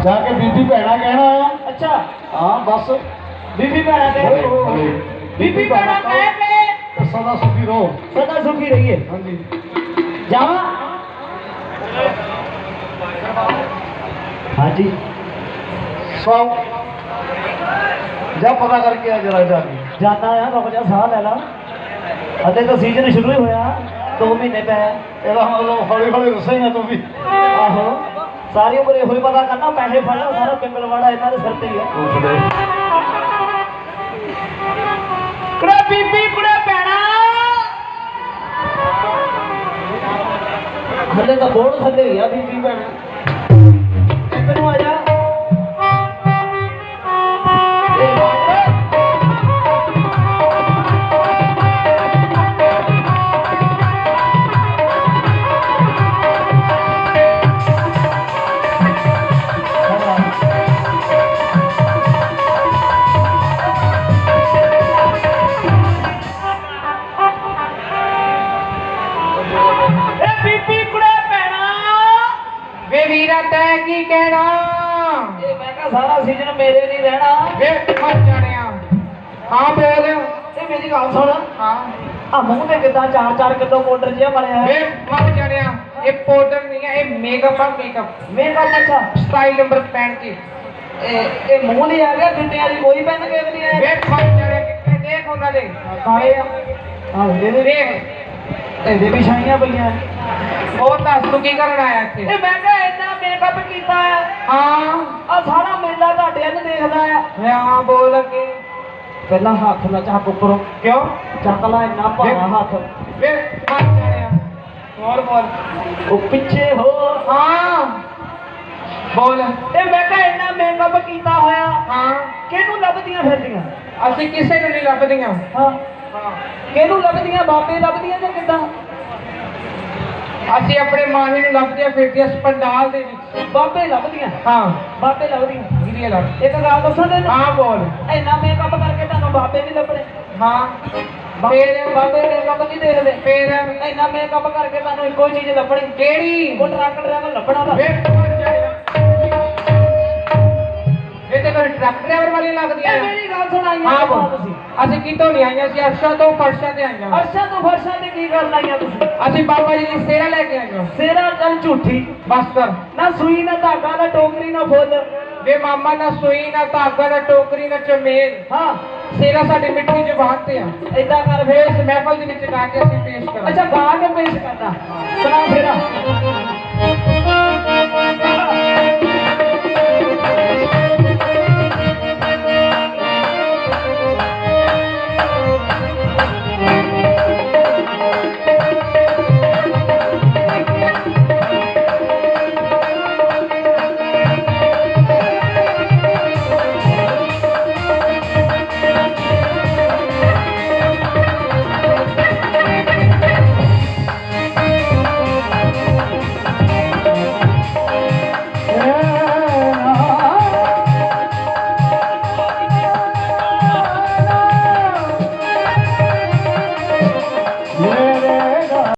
ਜਾ ਕੇ ਬੀਬੀ ਭੈਣਾ ਕਹਿਣਾ ਆ ਅੱਛਾ ਹਾਂ ਬਸ ਬੀਬੀ ਭੈਣਾਂ ਦੇ ਬੀਬੀ ਭੈਣਾਂ ਕਹਿ ਕੇ ਤੇ ਸਦਾ ਸੁਖੀ ਰਹੋ ਸਦਾ ਸੁਖੀ ਰਹੀਏ ਹਾਂਜੀ ਜਾਵਾਂ ਹਾਂਜੀ ਸੋ ਜਾ ਪਤਾ ਕਰਕੇ ਆ ਜਰਾ ਜਾ ਕੇ ਜਾਣਾ ਆ ਰੁਕ ਜਾ ਸਾਹ ਲੈ ਲਾ ਅਜੇ ਤਾਂ ਸੀਜ਼ਨ ਸ਼ੁਰੂ ਹੀ ਹੋਇਆ 2 ਮਹੀਨੇ ਪਏ ਆ। ਇਹਦਾ ਮਤਲਬ ਹੌਲੀ ਹੌਲੀ ਰਸੇਗਾ ਤੂੰ ਵੀ ਆਹੋ ਸਾਰੀ ਉਮਰ ਇਹੋ ਹੀ ਪਤਾ ਕਰਨਾ, ਪੈਸੇ ਫੜਨਾ ਸਾਰਾ ਪਿੰਗਲਵਾੜਾ ਇਹਨਾਂ ਦੇ ਸਿਰ ਤੇ ਹੀ ਆ। ਕੁੜੇ ਬੀਬੀ, ਕੁੜੇ ਭੈਣਾ। ਹੱਲੇ ਤਾਂ ਬੋੜ ਥੱਲੇ ਹੀ ਆ ਬੀਬੀ, ਭੈਣਾ। ਵੀਰਾ ਤੈ ਕੀ ਕਹਿਣਾ? ਇਹ ਮੈਂ ਕਿਹਾ ਸਾਰਾ ਸੀਜ਼ਨ ਮੇਰੇ ਨਹੀਂ ਰਹਿਣਾ। ਵੇ ਮਰ ਜਾਣਿਆ ਹਾਂ ਬੋਲ। ਇਹ ਮੇਰੀ ਗੱਲ ਸੁਣ। ਹਾਂ। ਆ ਮੂੰਹ ਤੇ ਕਿਦਾਂ 4-4 ਕਿਲੋ ਪਾਊਡਰ ਜਿਹਾ ਬਣਿਆ ਵੇ ਮਰ ਜਾਣਿਆ ਇਹ ਪਾਊਡਰ ਨਹੀਂ ਹੈ ਇਹ ਮੇਕਅਪ ਆ ਮੇਕਅਪ ਮੇਕਅਪ ਅੱਛਾ। ਸਟਾਈਲ ਨੰਬਰ 35 ਇਹ ਇਹ ਮੂੰਹ ਲਈ ਆ ਗਿਆ ਡੁੱਡਿਆਂ ਦੀ ਕੋਈ ਪੈਨ ਕੇ ਨਹੀਂ ਵੇ ਹੈ ਮਰ ਜਾਣਿਆ ਕਿੱਥੇ? ਦੇਖ ਉਹਨਾਂ ਦੇ। ਕਾਲੇ ਆ। ਆ ਇਹਦੇ ਵੀ ਦੇਖ। ਇਹਦੇ ਵੀ ਛਾਈਆਂ ਪਈਆਂ। ਉਹ ਦੱਸ ਤੂੰ ਕੀ ਕਰਨ ਆਇਆ ਇੱਥੇ? ਇਹ ਮੈਂ ਕਿਹਾ ਇੰਨਾ ਮੇਕਅਪ ਕੀਤਾ ਹੈ। ਹਾਂ। ਆ ਸਾਰਾ ਮੇਲਾ ਤੁਹਾਡੇ ਵੱਲ ਦੇਖਦਾ ਆ ਵੇ ਹਾਂ ਬੋਲ ਅੱਗੇ। ਪਹਿਲਾਂ ਹੱਥ ਨਾ ਚੱਕ ਉੱਪਰੋਂ। ਕਿਉਂ? ਚੱਕ ਲਾ ਇੰਨਾ ਭਾਰਾ ਹੱਥ। ਵੇ ਮਰ ਜਾਣਿਆ ਹੋਰ ਬੋਲ ਉਹ ਪਿੱਛੇ ਹੋ ਹਾਂ। ਬੋਲ। ਇਹ ਮੈਂ ਕਿਹਾ ਇੰਨਾ ਮੇਕਅਪ ਕੀਤਾ ਹੋਇਆ। ਹਾਂ। ਕਿਹਨੂੰ ਲੱਭਦੀਆਂ ਫਿਰਦੀਆਂ? ਅਸੀਂ ਕਿਸੇ ਨੂੰ ਨਹੀਂ ਲੱਭਦੀਆਂ। ਹਾਂ। ਹਾਂ। ਕਿਹਨੂੰ ਲੱਭਦੀਆਂ? ਬਾਬੇ ਲੱਭਦੀਆਂ ਜਾਂ ਕਿੱਦਾਂ? ਅਸੀਂ ਆਪਣੇ ਮਾਹੀ ਨੂੰ ਲੱਭਦੇ ਫਿਰਦੇ ਇਸ ਪੰਡਾਲ ਦੇ ਵਿੱਚ। ਬਾਬੇ ਲੱਭਦੀਆਂ? ਹਾਂ। ਬਾਬੇ ਲੱਭਦੀਆਂ। ਵੀਡੀਓ ਲੱਭ। ਇੱਕ ਗੱਲ ਦੱਸਾਂ ਤੈਨੂੰ ਹਾਂ ਬੋਲ। ਇੰਨਾ ਮੇਕਅਪ ਕਰਕੇ ਤੁਹਾਨੂੰ ਬਾਬੇ ਨਹੀਂ ਲੱਭਣੇ। ਹਾਂ। ਫੇਰ ਬਾਬੇ ਮੇਕਅਪ ਨਹੀਂ ਦੇਖਦੇ। ਫੇਰ ਇੰਨਾ ਮੇਕਅਪ ਕਰਕੇ ਤੁਹਾਨੂੰ ਇੱਕੋ ਚੀਜ਼ ਲੱਭਣੀ। ਕਿਹੜੀ? ਉਹ ਟਰੱਕ ਡਰਾਈਵਰ ਲੱਭਣਾ ਦਾ ਵੇ ਟਰੱਕ ਡਰਾਈਵਰ ਵਾਲੀ ਲੱਗਦੀਆਂ ਇਹ ਮੇਰੀ ਗੱਲ ਸੁਣਾਈਆਂ ਹਾਂ ਕਿਉਂ ਬੋਲ ਤੁਸੀਂ। ਅਸੀਂ ਕਿਤੋਂ ਨਹੀਂ ਆਈਆਂ ਸੀ ਅਰਸ਼ਾ ਤੋਂ ਫਰਸ਼ਾਂ ਤੇ ਆਈਆਂ। ਅਰਸ਼ਾਂ ਤੋਂ ਫਰਸ਼ਾਂ ਤੇ ਕੀ ਕਰਨ ਆਈਆਂ ਤੁਸੀਂ? ਅਸੀਂ ਬਾਬਾ ਜੀ ਦੀ ਸੇਰਾ ਲੈ ਕੇ ਆਈਆਂ। ਸੇਰਾ ਚੱਲ ਝੂਠੀ। ਬਸ ਕਰ। ਨਾ ਸੂਈ ਨਾ ਧਾਗਾ ਨਾ ਟੋਕਰੀ ਨਾ ਫੁੱਲ। ਵੇ ਮਾਮਾ ਨਾ ਸੂਈ ਨਾ ਧਾਗਾ ਨਾ ਟੋਕਰੀ ਨਾ ਚਮੇਲ। ਹਾਂ। ਸੇਰਾ ਸਾਡੀ ਮਿੱਠੀ ਜ਼ੁਬਾਨ ਤੇ ਆ। ਏਦਾਂ ਕਰ ਫੇਰ। ਇਸ ਮਹਿਫਲ ਦੇ ਵਿੱਚ ਗਾ ਕੇ ਅਸੀਂ ਪੇਸ਼ ਕਰਾਂਗੇ। ਅੱਛਾ ਗਾ ਕੇ ਪੇਸ਼ ਕਰਨਾ। ਸੁਣਾ ਫੇਰਾ